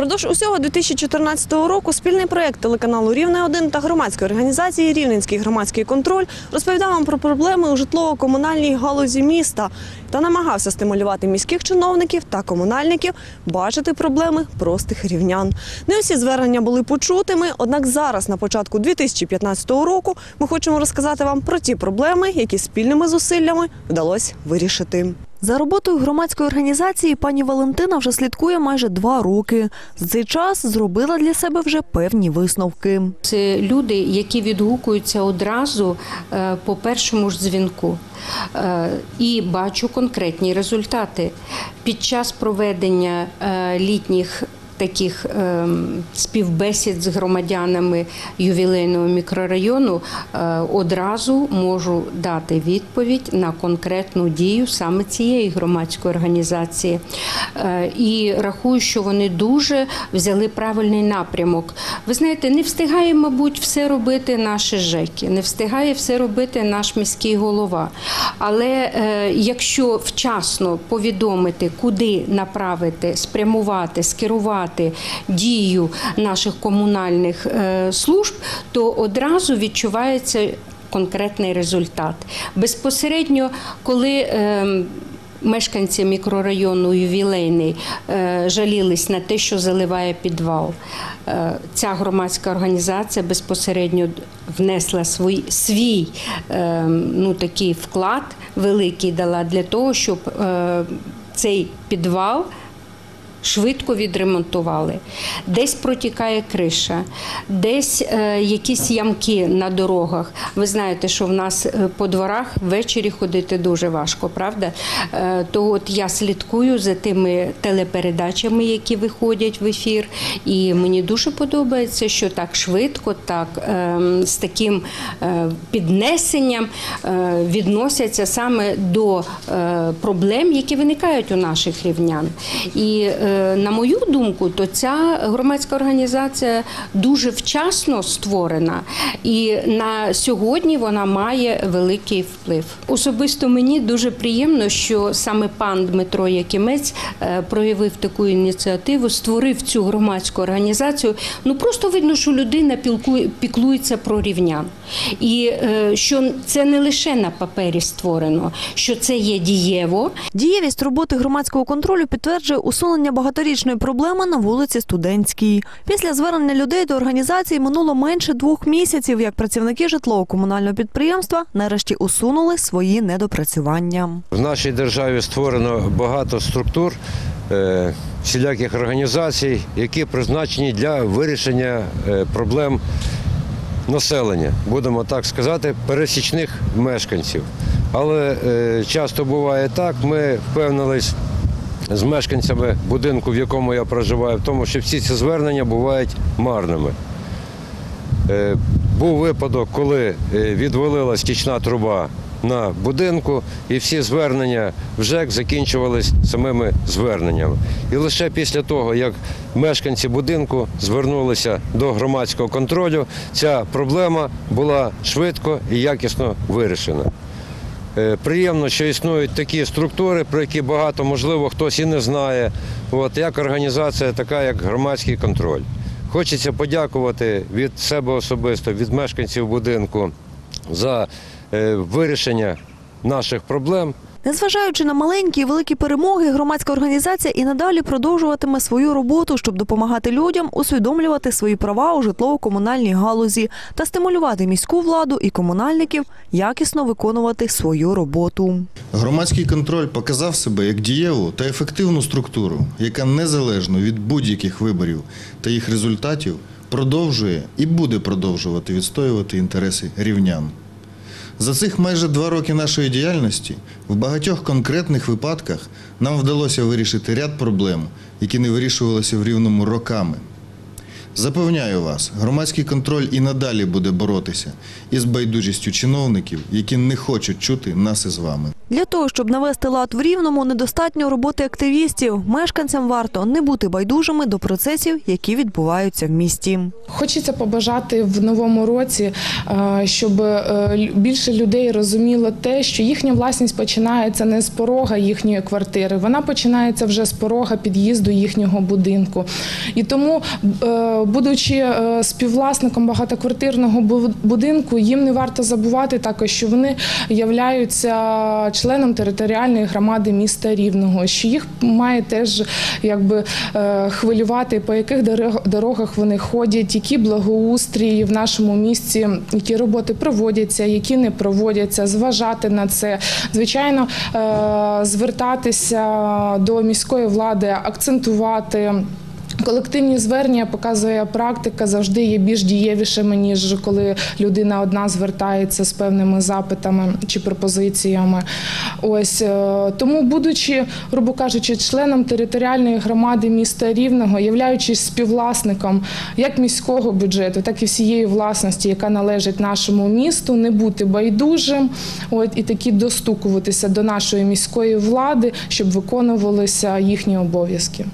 Продовж усього 2014 року спільний проєкт телеканалу Рівне 1 та громадської організації Рівненський громадський контроль розповідав вам про проблеми у житлово-комунальній галузі міста та намагався стимулювати міських чиновників та комунальників бачити проблеми простих рівнян. Не усі звернення були почутими, однак зараз, на початку 2015 року, ми хочемо розказати вам про ті проблеми, які спільними зусиллями вдалося вирішити. За роботою громадської організації пані Валентина вже слідкує майже два роки. За цей час зробила для себе вже певні висновки. Це люди, які відгукуються одразу е, по першому ж дзвінку. Е, І бачу конкретні результати. Під час проведення е, літніх таких ем, співбесід з громадянами ювілейного мікрорайону е, одразу можу дати відповідь на конкретну дію саме цієї громадської організації. Е, І рахую, що вони дуже взяли правильний напрямок. Ви знаєте, не встигає, мабуть, все робити наші ЖЕКи, не встигає все робити наш міський голова. Але е, якщо вчасно повідомити, куди направити, спрямувати, скерувати дію наших комунальних е, служб, то одразу відчувається конкретний результат. Безпосередньо, коли е, Мешканці мікрорайону ювілейний е, жалілись на те, що заливає підвал. Е, Ця громадська організація безпосередньо внесла свій, свій е, ну, такий вклад великий дала для того, щоб цей підвал швидко відремонтували. Десь протікає криша, десь е, якісь ямки на дорогах. Ви знаєте, що в нас е, по дворах ввечері ходити дуже важко, правда? Е, то от я слідкую за тими телепередачами, які виходять в ефір, і мені дуже подобається, що так швидко, так е, з таким е, піднесенням е, відносяться саме до е, проблем, які виникають у наших рівнян. І е, на мою думку, то ця громадська організація дуже вчасно створена, і на сьогодні вона має великий вплив. Особисто мені дуже приємно, що саме пан Дмитро Якимець е, проявив таку ініціативу, створив цю громадську організацію. Ну просто видно, що людина піклується про рівнян, і е, що це не лише на папері створено, що це є дієво, Дієвість роботи громадського контролю підтверджує усунення багаторічної проблеми на вулиці Студентській. Після звернення людей до організації минуло менше двох місяців, як працівники житлово-комунального підприємства нарешті усунули свої недопрацювання. В нашій державі створено багато структур, е, всіляких організацій, які призначені для вирішення е, проблем населення, будемо так сказати, пересічних мешканців. Але е, часто буває так, ми впевнились з мешканцями будинку, в якому я проживаю, в тому, що всі ці звернення бувають марними. Е, Був випадок, коли е, відвалилась тічна труба на будинку, і всі звернення в ЖЕК закінчувались самими зверненнями. І лише після того, як мешканці будинку звернулися до громадського контролю, ця проблема була швидко і якісно вирішена. Е, Приємно, що існують такі структури, про які багато, можливо, хтось і не знає. От як організація, така як громадський контроль. Хочеться подякувати від себе особисто, від мешканців будинку за е, вирішення наших проблем. Незважаючи на маленькі і великі перемоги, громадська організація і надалі продовжуватиме свою роботу, щоб допомагати людям усвідомлювати свої права у житлово-комунальній галузі та стимулювати міську владу і комунальників якісно виконувати свою роботу. Громадський контроль показав себе як дієву та ефективну структуру, яка незалежно від будь-яких виборів та їх результатів продовжує і буде продовжувати відстоювати інтереси рівнян. За цих майже два роки нашої діяльності в багатьох конкретних випадках нам вдалося вирішити ряд проблем, які не вирішувалися в рівному роками. Запевняю вас, громадський контроль і надалі буде боротися із байдужістю чиновників, які не хочуть чути нас із вами. Для того, щоб навести лад в Рівному, недостатньо роботи активістів. Мешканцям варто не бути байдужими до процесів, які відбуваються в місті. Хочеться побажати в новому році, е, щоб е, більше людей розуміло те, що їхня власність починається не з порога їхньої квартири, вона починається вже з порога під'їзду їхнього будинку. І тому, е, будучи співвласником багатоквартирного будинку, їм не варто забувати також, що вони являються членом територіальної громади міста Рівного, що їх має теж якби е, хвилювати, по яких дорог- дорогах вони ходять, які благоустрій в нашому місті, які роботи проводяться, які не проводяться, зважати на це. Звичайно, е, звертатися до міської влади, акцентувати. Колективні звернення показує практика завжди є більш дієвішими, ніж коли людина одна звертається з певними запитами чи пропозиціями. Ось е, тому, будучи, грубо кажучи, членом територіальної громади міста Рівного, являючись співвласником як міського бюджету, так і всієї власності, яка належить нашому місту, не бути байдужим, от і таки достукуватися до нашої міської влади, щоб виконувалися їхні обов'язки.